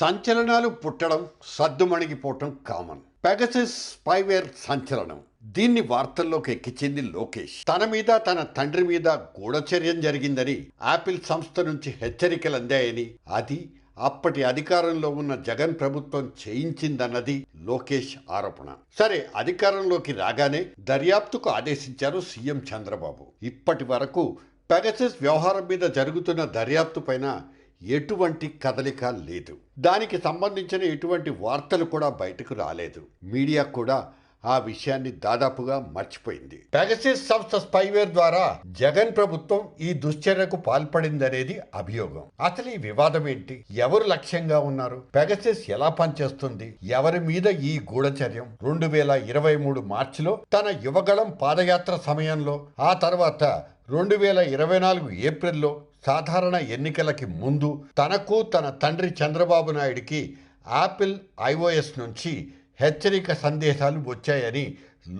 సంచలనాలు పుట్టడం సద్దుమణిగిపోవటం common. Pegasus spyware సంచలనం. దీన్ని వార్తల్లోకి ఎక్కించింది లోకేష్. తన మీద తన తండ్రి మీద గూఢచర్యం జరిగిందని యాపిల్ సంస్థ నుంచి హెచ్చరికలు అందాయని అది అప్పటి అధికారంలో ఉన్న జగన్ ప్రభుత్వం చేయించిందన్నది లోకేష్ ఆరోపణ. సరే అధికారంలోకి రాగానే దర్యాప్తుకు ఆదేశించారు సీఎం చంద్రబాబు. ఇప్పటి వరకు పెగసిస్ వ్యవహారం మీద జరుగుతున్న దర్యాప్తు పైన ఎటువంటి కదలిక లేదు. దానికి సంబంధించిన ఎటువంటి వార్తలు కూడా బయటకు రాలేదు. మీడియా కూడా ఆ విషయాన్ని దాదాపుగా మర్చిపోయింది. పెగసిస్ సంస్థ స్పైవేర్ ద్వారా జగన్ ప్రభుత్వం ఈ దుశ్చర్యకు పాల్పడిందనేది అభియోగం. అసలు ఈ వివాదం ఏంటి? ఎవరు లక్ష్యంగా ఉన్నారు? పెగసిస్ ఎలా పనిచేస్తుంది? ఎవరి మీద ఈ గూఢచర్యం? రెండు వేల ఇరవై మూడు మార్చిలో తన యువగళం పాదయాత్ర సమయంలో ఆ తర్వాత రెండు వేల ఇరవై నాలుగు ఏప్రిల్లో సాధారణ ఎన్నికలకి ముందు తనకు తన తండ్రి చంద్రబాబు నాయుడికి యాపిల్ ఐఓఎస్ నుంచి హెచ్చరిక సందేశాలు వచ్చాయని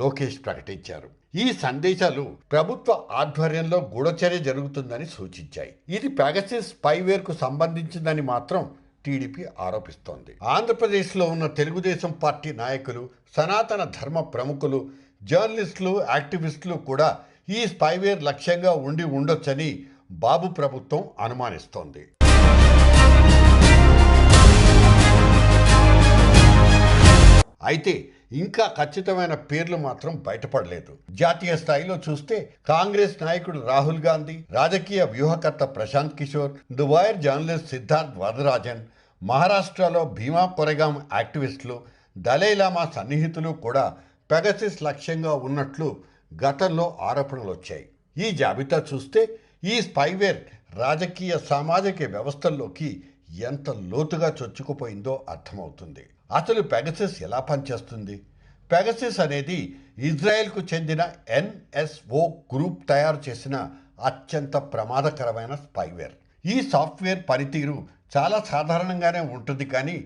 లోకేష్ ప్రకటించారు. ఈ సందేశాలు ప్రభుత్వ ఆధ్వర్యంలో గూఢచర్య జరుగుతుందని సూచించాయి. ఇది పెగసిస్ స్పైవేర్కు సంబంధించిందని మాత్రం టీడీపీ ఆరోపిస్తోంది. ఆంధ్రప్రదేశ్లో ఉన్న తెలుగుదేశం పార్టీ నాయకులు సనాతన ధర్మ ప్రముఖులు జర్నలిస్టులు యాక్టివిస్టులు కూడా ఈ స్పైవేర్ లక్ష్యంగా ఉండి ఉండొచ్చని బాబు ప్రభుత్వం అనుమానిస్తోంది. అయితే ఇంకా ఖచ్చితమైన పేర్లు మాత్రం బయటపడలేదు. జాతీయ స్థాయిలో చూస్తే కాంగ్రెస్ నాయకుడు రాహుల్ గాంధీ రాజకీయ వ్యూహకర్త Prashant Kishor the Wire journalist Siddharth Varadarajan మహారాష్ట్రలో భీమా కొరగాం యాక్టివిస్టులు దలైలామా సన్నిహితులు కూడా పెగసిస్ లక్ష్యంగా ఉన్నట్లు గతంలో ఆరోపణలు వచ్చాయి. ఈ జాబితా చూస్తే ఈ స్పైవేర్ రాజకీయ సామాజిక వ్యవస్థల్లోకి ఎంత లోతుగా చొచ్చుకుపోయిందో అర్థమవుతుంది. అసలు పెగసిస్ ఎలా పనిచేస్తుంది? పెగసిస్ అనేది ఇజ్రాయెల్కు చెందిన ఎన్ఎస్ఓ గ్రూప్ తయారు చేసిన అత్యంత ప్రమాదకరమైన స్పైవేర్. ఈ సాఫ్ట్వేర్ పనితీరు చాలా సాధారణంగానే ఉంటుంది కానీ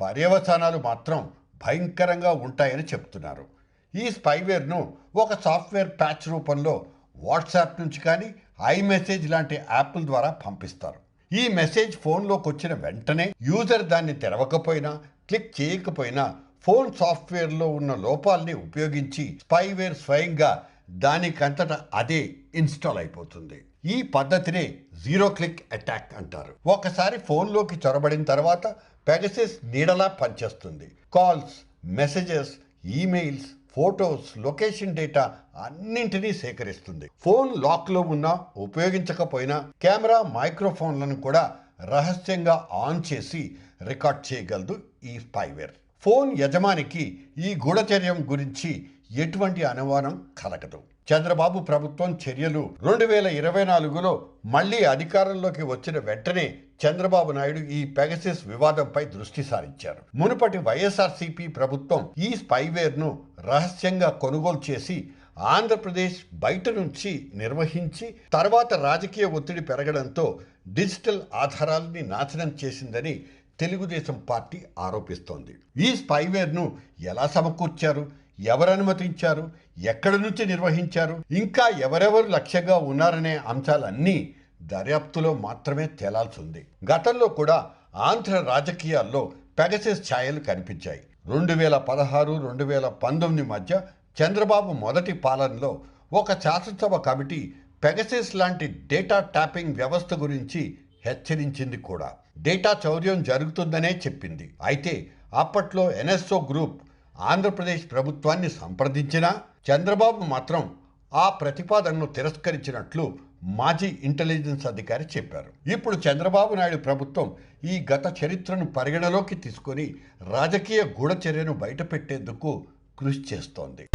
పర్యవసానాలు మాత్రం భయంకరంగా ఉంటాయని చెప్తున్నారు. ఈ స్పైవేర్ను ఒక సాఫ్ట్వేర్ ప్యాచ్ రూపంలో వాట్సాప్ నుంచి కానీ ఐ మెసేజ్ లాంటి యాప్ల ద్వారా పంపిస్తారు. ఈ మెసేజ్ ఫోన్లోకి వచ్చిన వెంటనే యూజర్ దాన్ని తెరవకపోయినా క్లిక్ చేయకపోయినా ఫోన్ సాఫ్ట్వేర్లో ఉన్న లోపాలని ఉపయోగించి స్పైవేర్ స్వయంగా దానికంతట అదే ఇన్స్టాల్ అయిపోతుంది. ఈ పద్ధతినే జీరో క్లిక్ అటాక్ అంటారు. ఒకసారి ఫోన్లోకి చొరబడిన తర్వాత పెగసిస్ నీడలా పనిచేస్తుంది. Calls messages emails photos location data అన్నింటినీ సేకరిస్తుంది. ఫోన్ లాక్లో ఉన్నా ఉపయోగించకపోయినా కెమెరా మైక్రోఫోన్లను కూడా రహస్యంగా ఆన్ చేసి రికార్డ్ చేయగలదు ఈ స్పైవేర్. ఫోన్ యజమానికి ఈ గూఢచర్యం గురించి ఎటువంటి అనుమానం కలగదు. చంద్రబాబు ప్రభుత్వం చర్యలు రెండు వేల ఇరవై నాలుగులో మళ్ళీ అధికారంలోకి వచ్చిన వెంటనే చంద్రబాబు నాయుడు ఈ పెగసిస్ వివాదంపై దృష్టి సారించారు. మునుపటి వైఎస్ఆర్సీపీ ప్రభుత్వం ఈ స్పైవేర్ను రహస్యంగా కొనుగోలు చేసి ఆంధ్రప్రదేశ్ బయట నుంచి నిర్వహించి తర్వాత రాజకీయ ఒత్తిడి పెరగడంతో డిజిటల్ ఆధారాలని నాశనం చేసిందని తెలుగుదేశం పార్టీ ఆరోపిస్తోంది. ఈ స్పైవేర్ను ఎలా సమకూర్చారు? ఎవరు అనుమతించారు ఎక్కడి నుంచి నిర్వహించారు? ఇంకా ఎవరెవరు లక్ష్యంగా ఉన్నారనే అంశాలన్నీ దర్యాప్తులో మాత్రమే తేలాల్సి ఉంది. గతంలో కూడా ఆంధ్ర రాజకీయాల్లో పెగసెస్ ఛాయలు కనిపించాయి. రెండు వేల పదహారు రెండు వేల పంతొమ్మిది మధ్య చంద్రబాబు మొదటి పాలనలో ఒక శాసనసభ కమిటీ పెగసిస్ లాంటి డేటా ట్యాపింగ్ వ్యవస్థ గురించి హెచ్చరించింది కూడా. డేటా చౌర్యం జరుగుతుందనే చెప్పింది. అయితే అప్పట్లో ఎన్ఎస్ఓ గ్రూప్ ఆంధ్రప్రదేశ్ ప్రభుత్వాన్ని సంప్రదించినా చంద్రబాబు మాత్రం ఆ ప్రతిపాదనను తిరస్కరించినట్లు మాజీ ఇంటెలిజెన్స్ అధికారి చెప్పారు. ఇప్పుడు చంద్రబాబు నాయుడు ప్రభుత్వం ఈ గత చరిత్రను పరిగణలోకి తీసుకొని రాజకీయ గూఢచర్యను బయటపెట్టేందుకు కృషి చేస్తోంది.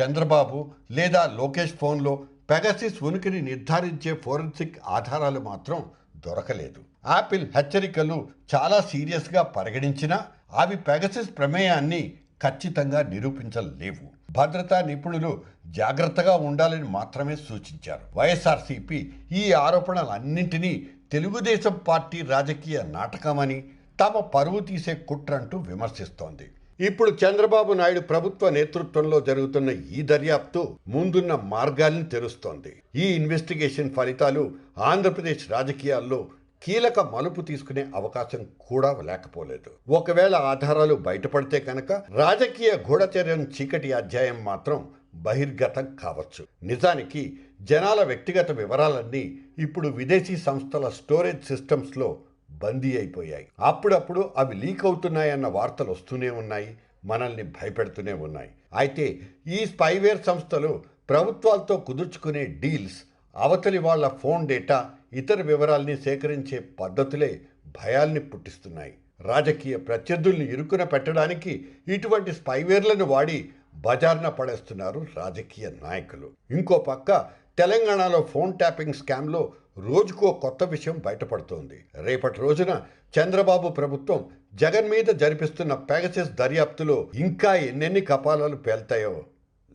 చంద్రబాబు లేదా లోకేష్ ఫోన్లో పెగసిస్ ఉనికిని నిర్ధారించే ఫోరెన్సిక్ ఆధారాలు మాత్రం దొరకలేదు. యాపిల్ హెచ్చరికలు చాలా సీరియస్గా పరిగణించినా అవి పెగసిస్ ప్రమేయాన్ని ఖచ్చితంగా నిరూపించలేవు. భద్రతా నిపుణులు జాగ్రత్తగా ఉండాలని మాత్రమే సూచించారు. వైఎస్ఆర్సీపీ ఈ ఆరోపణలన్నింటినీ తెలుగుదేశం పార్టీ రాజకీయ నాటకమని తమ పరువు తీసే కుట్రంటూ విమర్శిస్తోంది. ఇప్పుడు చంద్రబాబు నాయుడు ప్రభుత్వ నేతృత్వంలో జరుగుతున్న ఈ దర్యాప్తు ముందున్న మార్గాల్ని తెరుస్తోంది. ఈ ఇన్వెస్టిగేషన్ ఫలితాలు ఆంధ్రప్రదేశ్ రాజకీయాల్లో కీలక మలుపు తీసుకునే అవకాశం కూడా లేకపోలేదు. ఒకవేళ ఆధారాలు బయటపడితే కనుక రాజకీయ గూఢచర్యం చీకటి అధ్యాయం మాత్రం బహిర్గతం కావచ్చు. నిజానికి జనాల వ్యక్తిగత వివరాలన్నీ ఇప్పుడు విదేశీ సంస్థల స్టోరేజ్ సిస్టమ్స్లో బందీ అయిపోయాయి. అప్పుడప్పుడు అవి లీక్ అవుతున్నాయన్న వార్తలు వస్తూనే ఉన్నాయి మనల్ని భయపెడుతూనే ఉన్నాయి. అయితే ఈ స్పైవేర్ సంస్థలు ప్రభుత్వాలతో కుదుర్చుకునే డీల్స్ అవతలి వాళ్ళ ఫోన్ డేటా ఇతర వివరాల్ని సేకరించే పద్ధతులే భయాల్ని పుట్టిస్తున్నాయి. రాజకీయ ప్రత్యర్థుల్ని ఇరుకున పెట్టడానికి ఇటువంటి స్పైవేర్లను వాడి బజార్న పడేస్తున్నారు రాజకీయ నాయకులు. ఇంకో పక్క తెలంగాణలో ఫోన్ ట్యాపింగ్ స్కామ్లో రోజుకో కొత్త విషయం బయటపడుతోంది. రేపటి రోజున చంద్రబాబు ప్రభుత్వం జగన్ మీద జరిపిస్తున్న పెగసెస్ దర్యాప్తులో ఇంకా ఎన్నెన్ని కపాలాలు పేల్తాయో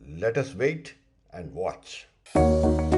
let's wait and watch.